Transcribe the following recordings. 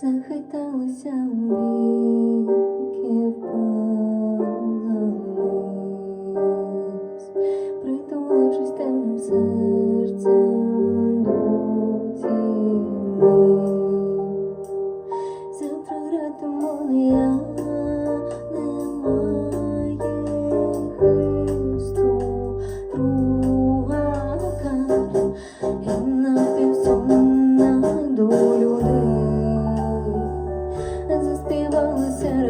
захиталися віки впала вниз, притулившись темним серцем до тіни.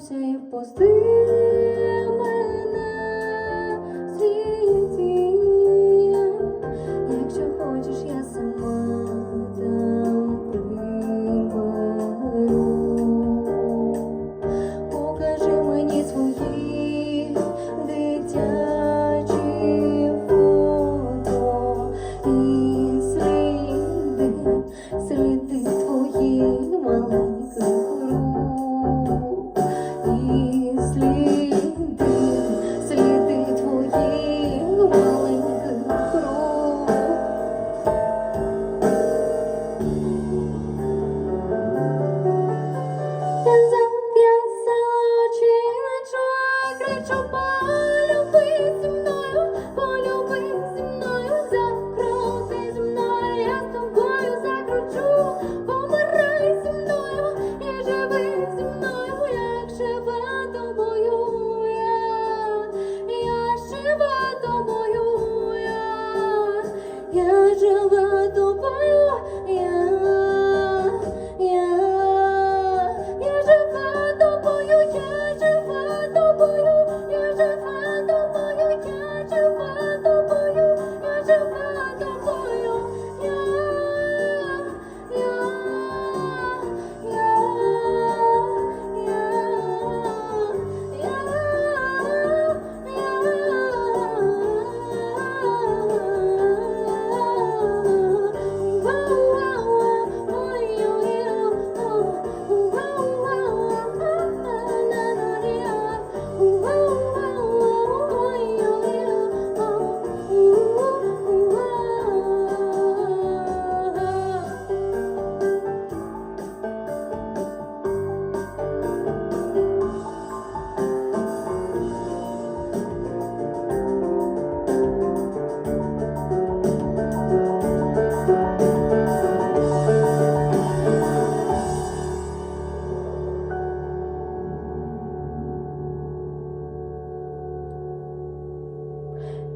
Впустив, пусти мене.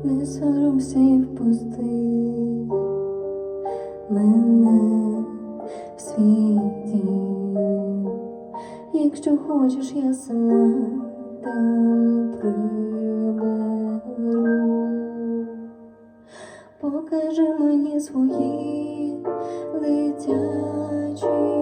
не соромся і впусти мене в світі. Якщо хочеш, я сама там приберу. Покажи мені свої дитячі.